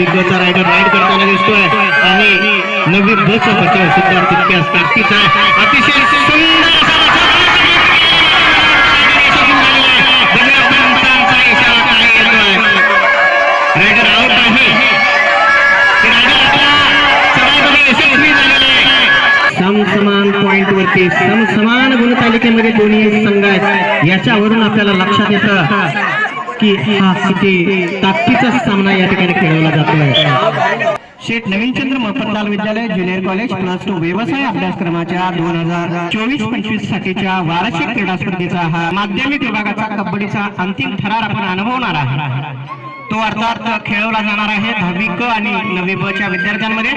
दहावी गचा rider ride करताना दिसतोय. आणि नवी बचा बचाव सुद्धा तितक्याच ताकदीचा आहे. अतिशय सुंदर रायडर आउट आहे. समसमान पॉइंट वरती समसमान गुणतालिकेमध्ये दोन्ही संघ आहेत. याच्यावरून आपल्याला लक्षात येतं की हा किती ताकदीचा सामना या ठिकाणी खेळवला जातोय. शेठ नवीनचंद्र मोफतलाल विद्यालय ज्युनियर कॉलेज प्लस टू व्यवसाय अभ्यासक्रमाच्या दोन हजार चोवीस पंचवीस साठीच्या वार्षिक क्रीडा स्पर्धेचा हा माध्यमिक विभागाचा कबड्डीचा अंतिम ठरार आपण अनुभवणार आहे तो अर्थात खेळवला जाणार आहे दहावी क आणि नववी ब च्या विद्यार्थ्यांमध्ये.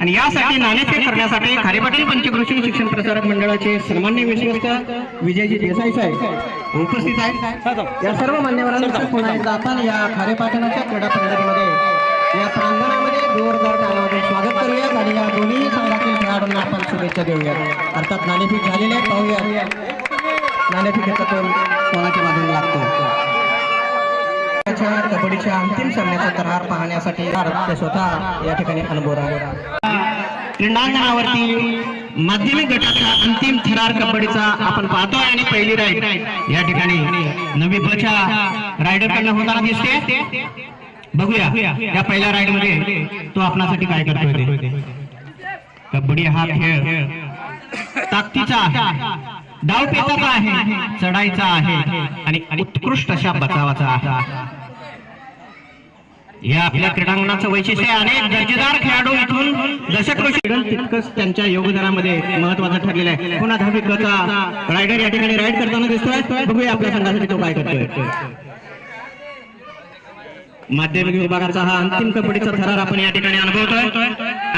आणि यासाठी नाणेफेक करण्यासाठी खारे पाटील पंचकृषी शिक्षण प्रसारक मंडळाचे सन्मान्य विश्वस्त विजयजी देसाई साहेब उपस्थित आहेत. या सर्व मान्यवरांचं पुन्हा एकदा आपण या खारे पाटणाच्या क्रीडा प्रांगणामध्ये या प्रांगणामध्ये जोरदार टाळ्यामध्ये स्वागत करूयात आणि या दोन्ही संघातील खेळाडूंना आपण शुभेच्छा देऊयात. अर्थात नाणेफेक झालेले आहे पाहूया नाणेफेकीचा तोल कोणाच्या बाजूने लागतो त्याच्या कबड्डीच्या अंतिम सामन्याचा करार पाहण्यासाठी ते स्वतः या ठिकाणी अनुभव क्रीडांगणावरती माध्यमिक गटाचा अंतिम थरार कबड्डीचा आपण पाहतोय आणि पहिली राईड. या ठिकाणी नवी बच्या रायडर कडनं होताना दिसते. बघूया या पहिल्या राईडमध्ये तो आपणासाठी काय करतोय कबड्डी हा खेळ ताकदीचा डाव डावपेचाचा आहे चढायचा आहे आणि उत्कृष्ट अशा बचावाचा आहे. या आपल्या क्रीडांगणाचं वैशिष्ट्य अनेक दर्जेदार खेळाडू इथून दशक तितकंच त्यांच्या योगदानामध्ये महत्वाचं ठरलेलं आहे. पुन्हा दहावी कथा रायडर या ठिकाणी राईड करताना दिसतोय. बघूया आपल्या संघासाठी तो काय करतोय. माध्यमिक विभागाचा हा अंतिम कबड्डीचा थरार आपण या ठिकाणी अनुभवतोय.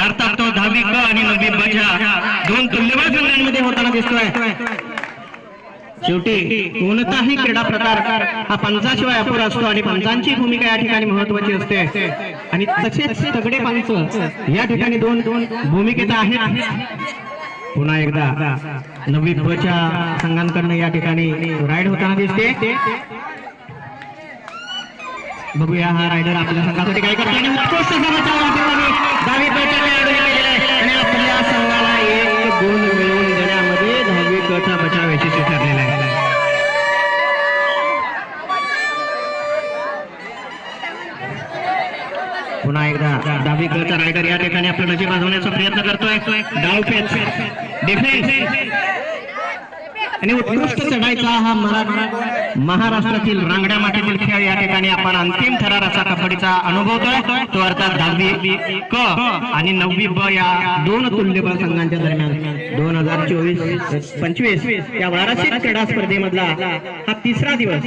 अर्थात तो दहावी क आणि नववी बच्या दोन तुल्यबळ संघांमध्ये होताना दिसतोय. शेवटी कोणताही क्रीडा प्रकार हा पंचाशिवाय अपुरा असतो आणि पंचांची भूमिका या ठिकाणी महत्वाची असते. आणि तसेच तगडे पंच या ठिकाणी दोन दोन भूमिकेत आहेत. पुन्हा एकदा नवी बच्या संघांकडनं या ठिकाणी राईड होताना दिसते. बघूया हा रायडर आपल्या संघासाठी काय करतो आणि उत्कृष्ट संघाच्या बचाव दहावी आणि आपल्या संघाला एक गुण मिळवून देण्यामध्ये दहावी गचा बचाव यशस्वी ठरलेला आहे. पुन्हा एकदा डावी गळचा रायडर या ठिकाणी आपलं नजीब वाजवण्याचा प्रयत्न करतोय. डाव पेच डिफेन्स आणि उत्कृष्ट चढायचा हा महाराष्ट्रातील रांगड्या मातीतील खेळ या ठिकाणी आपण अंतिम थराराचा कबड्डीचा अनुभवतोय तो अर्थात दहावी क आणि नववी ब या दोन तुल्यबळ संघांच्या दरम्यान दोन हजार चोवीस पंचवीस या वाराशिक क्रीडा स्पर्धेमधला हा तिसरा दिवस.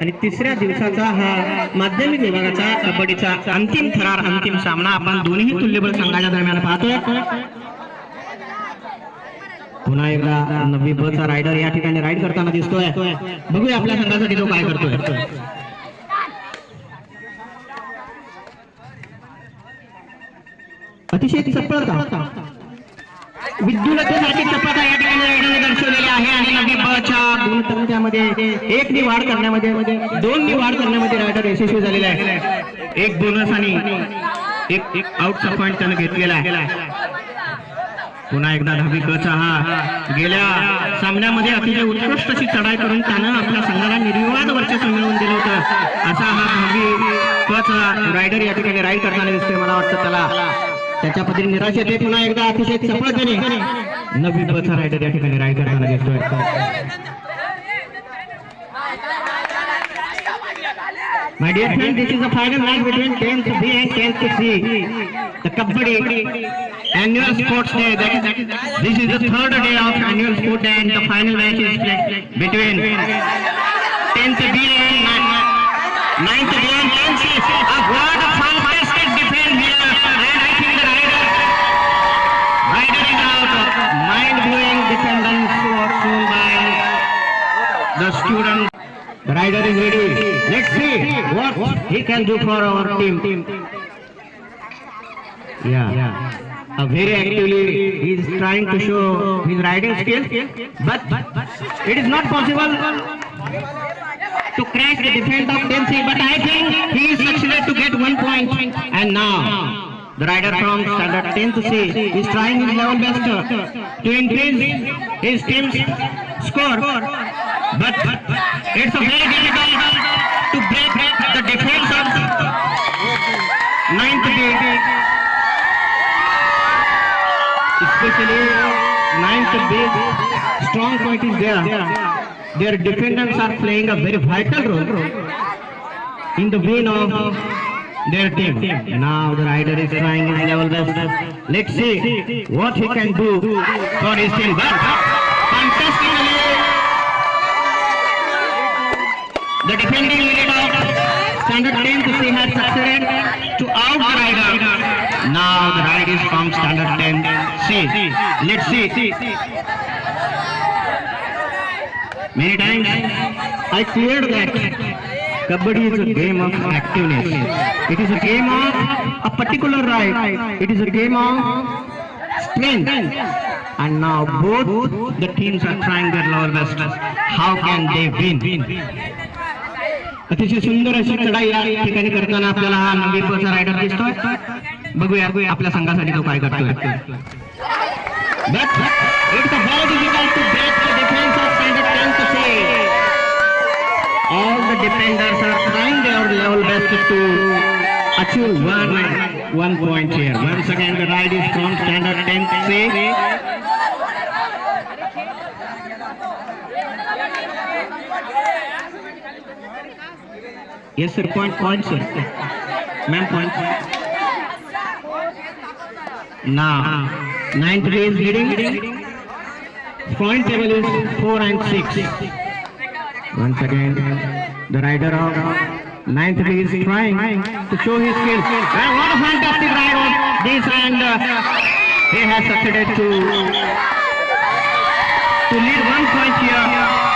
आणि तिसऱ्या दिवसाचा हा माध्यमिक विभागाचा कबड्डीचा अंतिम थरार अंतिम सामना. आपण दोन्ही तुल्यबळ संघाच्या दरम्यान पाहतोय पुन्हा एकदा नवी बचा रायडर या ठिकाणी राईड करताना दिसतोय. बघूया आपल्या संघासाठी तो काय करतोय. अतिशय चपळता विद्युलतेसारखी चपाता या ठिकाणी रायडरने दर्शवलेली आहे आणि नवी बच्या गुणतंत्रामध्ये एक नि वाढ करण्यामध्ये दोन नि वाढ करण्यामध्ये रायडर यशस्वी झालेला आहे. एक बोनस आणि एक एक आउटचा पॉईंट त्यानं घेतलेला आहे. पुन्हा एकदा दहावी कचा हा. गेल्या सामन्यामध्ये अतिशय उत्कृष्ट अशी चढाई करून त्यानं आपल्या संघाला निर्विवाद वर्चस्व मिळवून दिलं होतं. असा हा दहावी कच रायडर या ठिकाणी राईड करताना दिसतोय. मला वाटतं त्याला त्याच्या पद्धतीने निराश येते पुन्हा एकदा अतिशय चपळतेने नववी बचा रायडर या ठिकाणी राईड करताना दिसतोय My dear friend, this is the final match between 10th B and 10th C. The Kabaddi annual sports day. That is, that is, this is the third day of annual sports day and the final match is played between 10th B and 9th B student. The rider is ready. Let's see what he can do for our team. Yeah. Uh, very actively he is trying to show his riding skill, but it is not possible to crash the defense of Dempsey, but I think he is succeeded to get one point. And now, the rider from standard 10th C is trying his level best to increase his team's score. But it's a very difficult to break the defense of ninth B. Especially ninth B, strong point is there. Their defenders are playing a very vital role in the win of their team. Now the rider is trying his level best. Let's see what he can do for his team. But fantastically, the defending lead of standard 10 to see has succeeded to out the rider. Now the ride is from standard 10 C. Let's see. Many times I cleared that Kabaddi is a game of activeness. It is a game of a particular ride. It is a game of strength. And now both the teams are trying their level best. How can they win? अतिशय सुंदर अशी चढाई या ठिकाणी करताना आपल्याला हा नवीन rider दिसतोय बघूया बघूया आपल्या संघासाठी तो काय करतोय All the defenders are trying their level best to achieve one one point here. Once again, the ride is from standard 10 6. Yes, sir. Point, point, sir. Ma'am, point. Now, ninth day is leading. Point table is four and six. Once again, the rider of ninth day is trying to show his skills. And what a fantastic ride was this, and uh, he has succeeded to to lead one point here.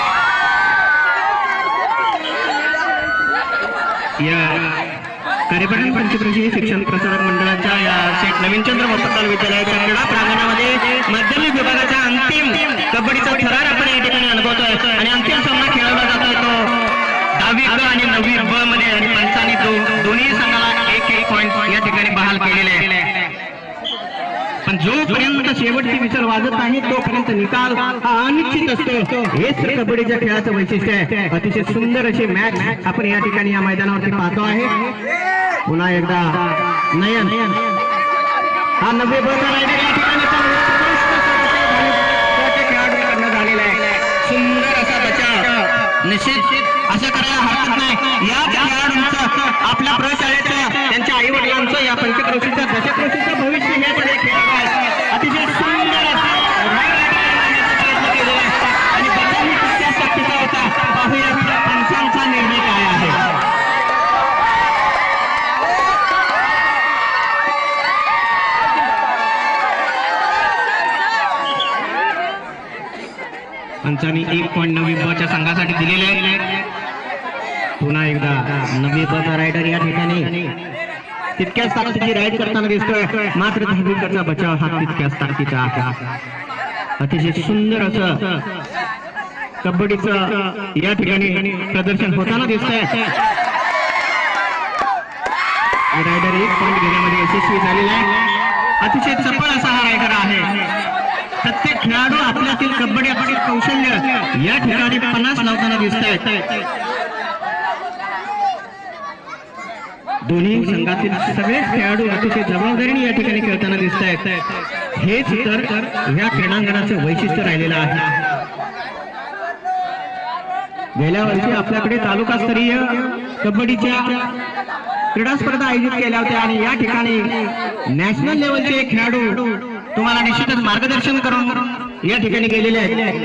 या कार्यपठन पंचकृषी शिक्षण प्रसारक मंडळाच्या या शेठ नवीनचंद्र वसंतराव विद्यालयाच्या क्रीडा प्रांगणामध्ये माध्यमिक विभागाचा अंतिम कबड्डीचा थरार आपण या ठिकाणी अनुभवतोय. आणि अंतिम सामना खेळवला जातोय तो दहावी क आणि नववी ब मध्ये. आणि पंचानी दो दोन्ही संघाला एक एक पॉईंट या ठिकाणी बहाल केलेले आहे. पण जोपर्यंत शेवटची विचार वाजत नाही तोपर्यंत निकाल हा अनिश्चित असतो. हेच कबड्डीच्या खेळाचं वैशिष्ट्य आहे. अतिशय सुंदर असे मॅच आपण या ठिकाणी या मैदानावरती पाहतो आहे. पुन्हा एकदा नयन. हा नव्वे बळचा खेळाडूकडनं झालेला आहे. सुंदर असा बचाव. निश्चित. असं करायला हरकत नाही. या खेळाडूंचं आपल्या प्रशाळेचं त्यांच्या आई वडिलांचं या पंचक्रोशीचं दशक्रोशीचं भविष्य हे पण एक अतिशय सुंदर असं आणि बचाव ही तितक्याच होता. पाहूया पंचांचा निर्णय काय आहे. पंचांनी एक पॉईंट नवी ब संघासाठी दिलेले आहे पुन्हा एकदा नवी बचा रायडर या ठिकाणी. तितक्याच ताकदीची राईड करताना दिसतोय. मात्र दहावीकडचा बचाव हा तितक्याच ताकदीचा अतिशय सुंदर असं कबड्डीचं या ठिकाणी प्रदर्शन होताना दिसतंय. रायडर एक पॉईंट घेण्यामध्ये यशस्वी झालेला आहे. अतिशय चपळ असा हा रायडर आहे. प्रत्येक खेळाडू आपल्यातील कबड्डी आपली कौशल्य या ठिकाणी पन्नास लावताना दिसत आहेत दोन्ही संघातील सगळेच खेळाडू अतिशय जबाबदारीने या ठिकाणी खेळताना दिसत आहेत हेच तर या क्रीडांगणाचं वैशिष्ट्य राहिलेलं आहे. गेल्या वर्षी आपल्याकडे तालुकास्तरीय कबड्डीच्या क्रीडा स्पर्धा आयोजित केल्या होत्या आणि या ठिकाणी नॅशनल लेवलचे खेळाडू तुम्हाला निश्चितच मार्गदर्शन करून या ठिकाणी गेलेले आहेत.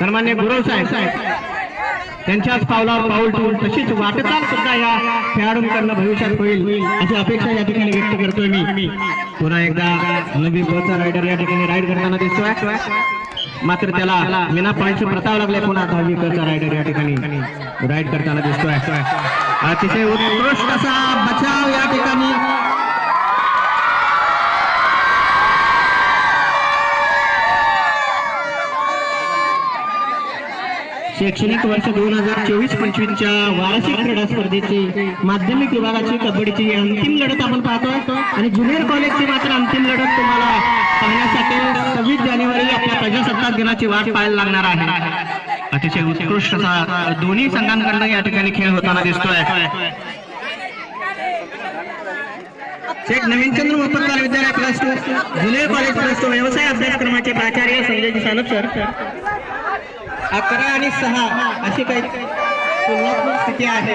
सन्मान्य गुरव साहेब त्यांच्याच पावलावर पाऊल ठेवून तशीच वाटचाल सुद्धा या खेळाडूंकडनं भविष्यात होईल अशी अपेक्षा या ठिकाणी व्यक्त करतोय मी. पुन्हा एकदा नवी बसचा रायडर या ठिकाणी राईड करताना दिसतोय. मात्र त्याला विना पॉईंटचे प्रताव लागले पुन्हा दहावी कडचा रायडर या ठिकाणी राईड करताना दिसतोय. अतिशय उत्कृष्ट असा बचाव या ठिकाणी. शैक्षणिक वर्ष दोन हजार चोवीस पंचवीसच्या वार्षिक क्रीडा स्पर्धेची माध्यमिक विभागाची कबड्डीची अंतिम लढत आपण पाहतोय. आणि ज्युनियर कॉलेजची मात्र अंतिम लढत तुम्हाला पाहण्यासाठी सव्वीस जानेवारी आपल्या प्रजासत्ताक दिनाची वाट पाहायला लागणार आहे. अतिशय उत्कृष्ट असा दोन्ही संघांकडनं या ठिकाणी खेळ होताना दिसतोय. शेठ नवीनचंद्र मोफतलाल विद्यालय plus two junior college plus two व्यवसाय अभ्यासक्रमाचे प्राचार्य संजय सानप सर अकरा आणि सहा अशी काही तुलनात्मक स्थिती आहे.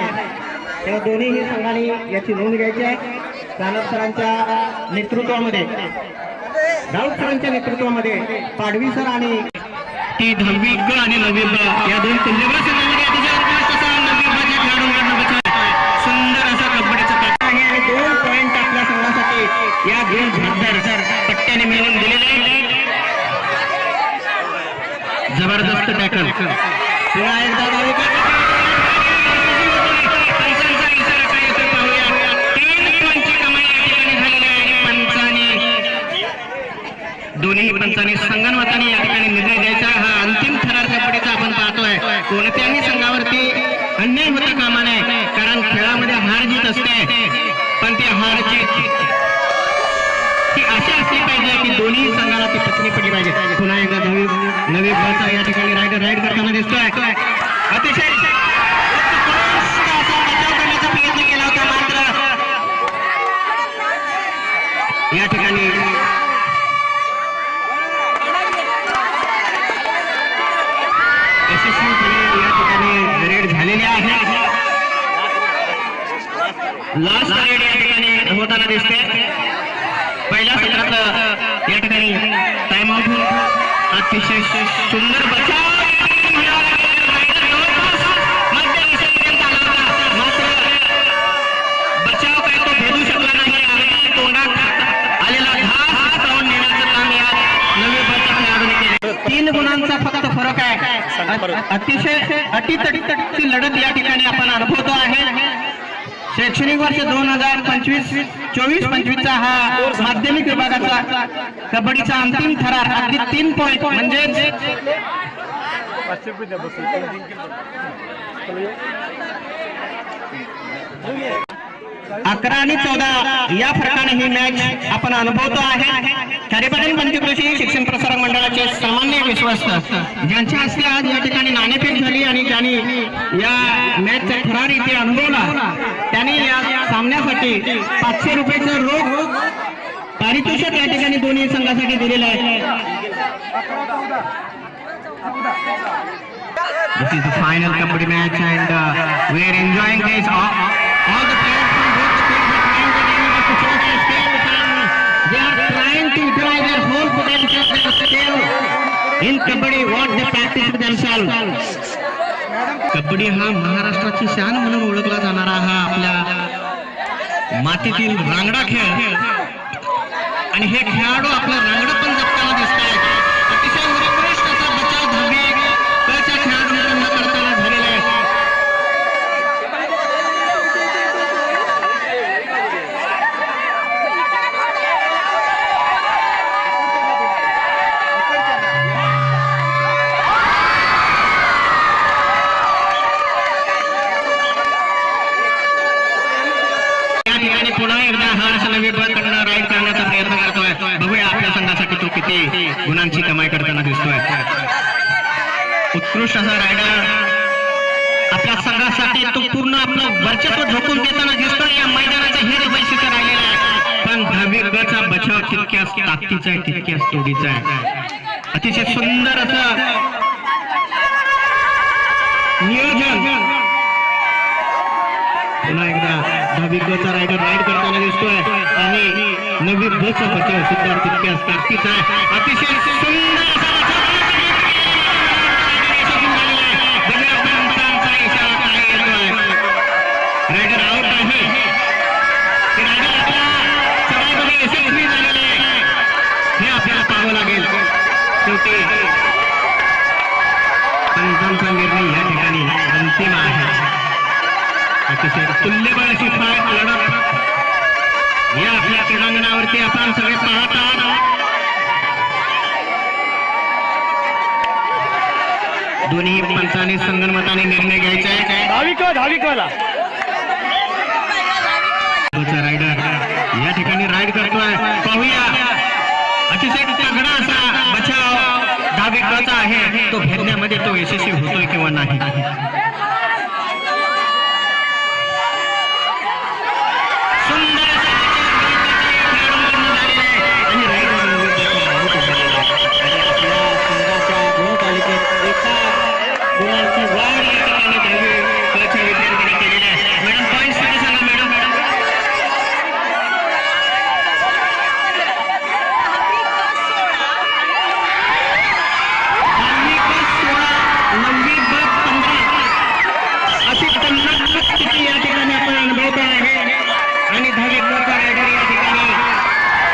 या दोन्हीही संघाने याची नोंद घ्यायची आहे. सानप सरांच्या नेतृत्वामध्ये राऊत सरांच्या नेतृत्वामध्ये पाडवी सर आणि ती दहावी ग आणि नववी ब या दोन सुंदर असा कबड्डीचा आहे आणि दोन पॉईंट आपल्या संघासाठी या दोन झाडदार पट्ट्याने मिळवून दिलेले आहेत. जबरदस्त राईड करताना अतिशय अटीतटीची लढत या ठिकाणी आपण अनुभवतो आहे. शैक्षणिक वर्ष दोन हजार पंचवीस चोवीस पंचवीसचा हा माध्यमिक विभागाचा कबड्डीचा अंतिम थरार अगदी तीन पॉईंट म्हणजे अकरा आणि चौदा या फरकाने ही मॅच आपण अनुभवतो आहे खारेपाटण पंचकृषी शिक्षण प्रसारक मंडळाचे सामान्य विश्वस्त ज्यांच्या हस्ते आज या ठिकाणी नाणेफेक झाली आणि ज्यांनी या मॅचचा थरार इथे अनुभवला त्यांनी या सामन्यासाठी पाचशे रुपयाचं रोख पारितोषिक या ठिकाणी दोन्ही संघासाठी दिलेलं आहे This is the final kabaddi match and uh, we are enjoying this. All, all the they are trying to utilize their whole potential, their skill in kabaddi, what they practice with themselves. Kabaddi हा महाराष्ट्राची शान म्हणून ओळखला जाणारा हा आपल्या मातीतील रांगडा खेळ आणि हे खेळाडू आपलं रांगडं पण गचा तितक्याच ताकदीचा आहे तितक्याच तोडीचा आहे. अतिशय सुंदर असं नियोजन. पुन्हा एकदा दहावी गचा रायडर राईड करताना दिसतोय. आणि नवी बसचा बचाव सुद्धा तितक्याच ताकदीचा आहे. अतिशय सुंदर तुल्यबळ अशी फाईट लढत या आपल्या क्रीडांगणावरती आपण सगळे पाहत आहात दोन्ही पंचाने संगणमताने निर्णय घ्यायचा आहे. धाविक धाविकाला रायडर या ठिकाणी राईड करतोय पाहूया अतिशय तगडा असा बचाव डावीकडचा आहे तो घेण्यामध्ये तो यशस्वी होतोय किंवा नाही सुंदर असा बचाव खेळाडूंकडून झालेला आहे. आणि रायडर देखील out झालेला आहे. आणि आपल्या संघाच्या गुणतालिकेत एका गुणांची वाढ या ठिकाणी दहावी कच्या विद्यार्थ्यांनी केलेली आहे मॅडम पॉईंटसाठी सांगा मॅडम मॅडम दहावी क सोळा नववी ब पंधरा अशी पन्नास स्थिती या ठिकाणी आपण अनुभवतो आहे आणि दहावी क चा रायडर या ठिकाणी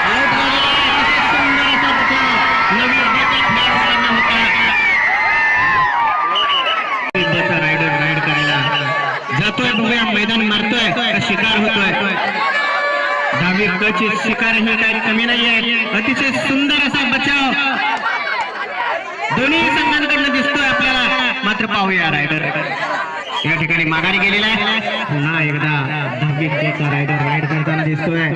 आउट झालेला आहे अतिशय सुंदर असा बचाव नवी बच्या खेळाडूंना होता विद्याचा रायडर राईड करायला जातोय बघूया मैदान मारतोय का शिकार होतोय दहावी क ची शिकार ही काही कमी नाही आहे अतिशय सुंदर असा बचाव दोन्ही संघांकडनं दिसतोय आपल्याला मात्र पाहूया रायडर या ठिकाणी माघारी गेलेला आहे. पुन्हा एकदा दहावी रायडर राईड करताना दिसतोय.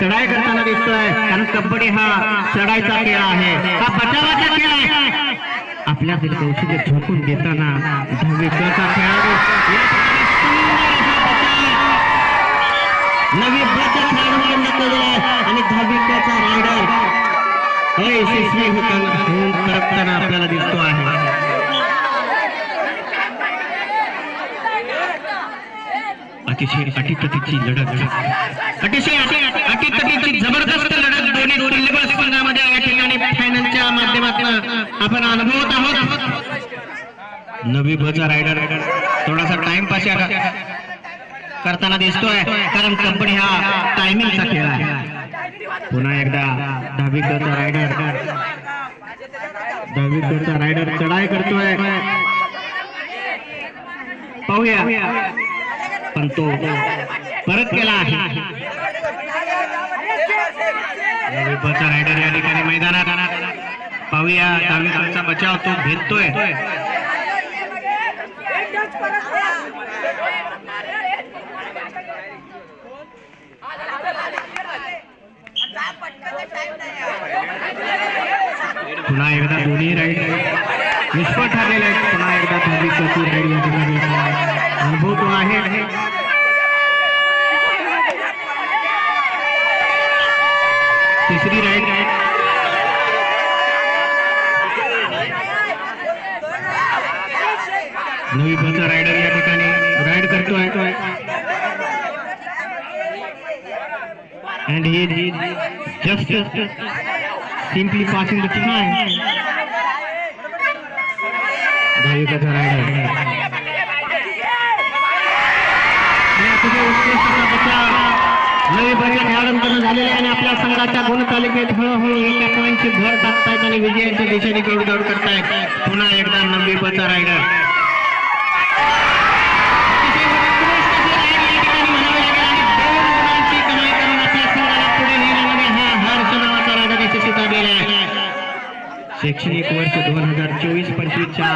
चढाई करताना दिसतोय. कारण कबड्डी हा चढाईचा खेळ आहे. हा बचावाचा खेळ आहे. आपल्यातील कौशल्य झोकून देताना दहावी खेळाडू. नवी बचत खेळाडूंकडून केलेला आहे. आणि दहावी रायडर अयशस्वी होताना होऊन करताना आपल्याला दिसतो आहे. अतिशय अटीतटीची लढत. अतिशय अटीतटीची जबरदस्त लढत दोन्ही तुल्यबळ स्पर्धामध्ये या ठिकाणी फायनलच्या माध्यमातून आपण अनुभवत आहोत. नवी बचा रायडर थोडासा टाइमपास करताना दिसतोय कारण कंपनी हा टायमिंगचा खेळ आहे. पुन्हा एकदा दहावीकरचा रायडर दहावीकरचा रायडर चढाई करतोय. पाहूया. पण तो परत केला आहे. रायडर या ठिकाणी मैदानात. पाहूया दहावीकरचा बचाव तो भेटतोय पुन्हा एकदा दोन्ही राईड निष्फळ ठरलेले आहेत. पुन्हा एकदा दहावीकरची राईड या ठिकाणी अनुभव तो आहे. तिसरी राईड नवी बचा रायडर या ठिकाणी. राईड करतो आहे and he just simply passing the time दहावीचा रायडर. संघाच्या गुणतालिकेत हळूहळू एका पॉईंटची भर टाकतायत आणि विजयाच्या दिशेने दौड करतायत. पुन्हा एकदा नवी रायडर पुढे आहे शैक्षणिक वर्ष दोन हजार चोवीस पंचवीसच्या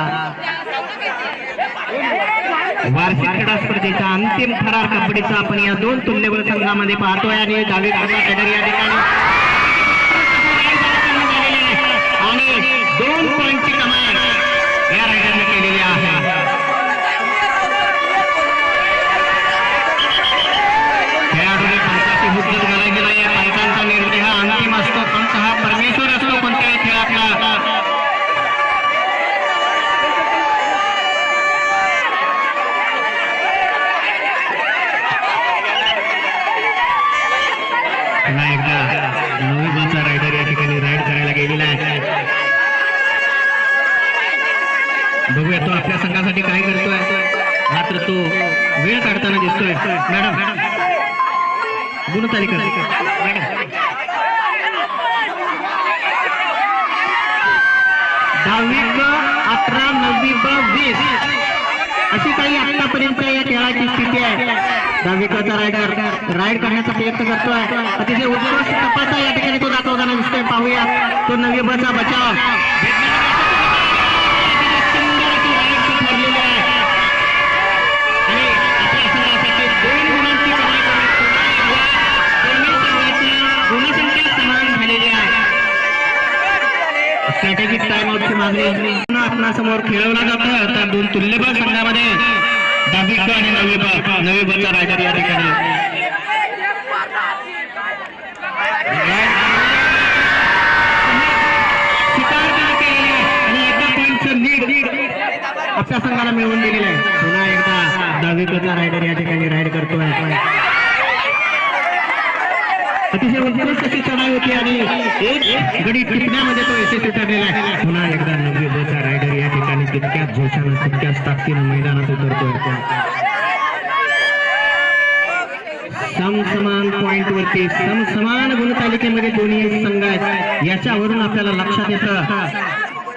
वार्षिक क्रीडा स्पर्धेचा अंतिम फरार कबड्डीचा आपण या दोन तुल्यबळ संघामध्ये पाहतोय. आणि दहावी खेळाडू या ठिकाणी पूर्ण तारीख दहावी ब अठरा नववी ब वीस. अशी काही आतापर्यंत या खेळाची स्थिती आहे. दहावीचा रायडर राईड करण्याचा प्रयत्न करतोय अतिशय उत्कृष्ट तपासा या ठिकाणी तो दाखवताना दिसतोय. पाहूया. तो नवी बचा बचाव. स्ट्रॅटेजिक टाइम आउटची मागणी. आपणा समोर खेळवला जातो आता दोन तुल्यबळ संघामध्ये दहावी आणि नववी ब नववी बचा रायडर या ठिकाणी. आपल्या संघाला मिळवून दिलेलं आहे. पुन्हा एकदा दहावी कचा रायडर या ठिकाणी राईड करतोय. अतिशय उत्कृष्ट अशी चढाई होती आणि एक गडी टिपण्यामध्ये तो यशस्वी ठरलेला आहे. पुन्हा एकदा नववी बोचा रायडर या ठिकाणी तितक्याच जोशानं तितक्याच ताकदीनं मैदानात उतरतोय. समसमान पॉइंट वरती समसमान गुणतालिकेमध्ये दोन्ही संघ आहेत. याच्यावरून आपल्याला लक्षात येतं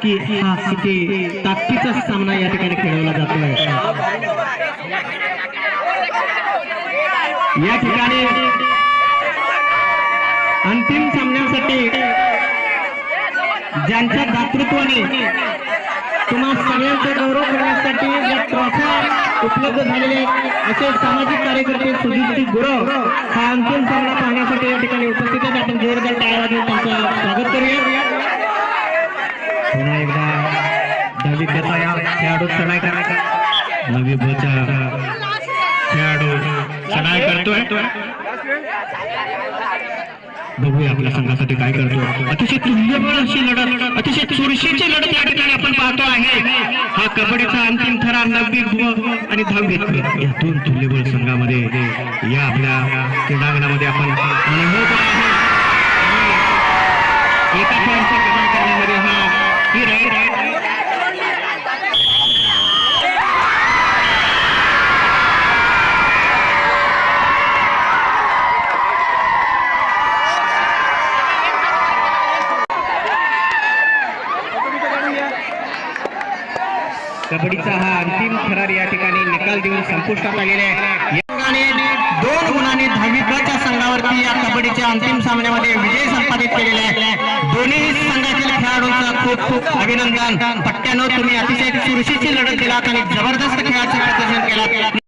की हा किती ताकदीचा सामना या ठिकाणी खेळवला जातोय. या ठिकाणी करण्यासाठी ज्यांच्या दातृत्वाने तुम्हा सगळ्यांचा गौरव करण्यासाठी या ट्रॉफ्या उपलब्ध झालेले आहेत असे सामाजिक कार्यकर्ते सुजितजी गुरव हा अंतिम सामना पाहण्यासाठी या ठिकाणी उपस्थित आहेत. आपण जोरदार टाळ्या वाजवून त्यांचं स्वागत करूया. पुन्हा एकदा दलित गटा या खेळाडू चढाय करायचा नवी बोचा खेळाडू चढाय करतोय बघूया आपल्या संघासाठी काय करतो अतिशय तुल्यबळ अशी लढत अतिशय चुरशीची लढत या ठिकाणी आपण पाहतो आहे. हा कबड्डीचा अंतिम थरा नववी आणि दहावी क या दोन तुल्यबळ संघामध्ये या आपल्या क्रीडांगणामध्ये आपण संपुष्टात आलेले आहे. दोन गुणांनी दहावी संघावरती या कबड्डीच्या अंतिम सामन्यामध्ये विजय संपादित केलेला आहे. दोन्ही संघातील खेळाडूंचं खूप खूप अभिनंदन. पट्ट्यानं तुम्ही अतिशय चुरशीची लढत दिलात आणि जबरदस्त खेळाचे प्रदर्शन केलात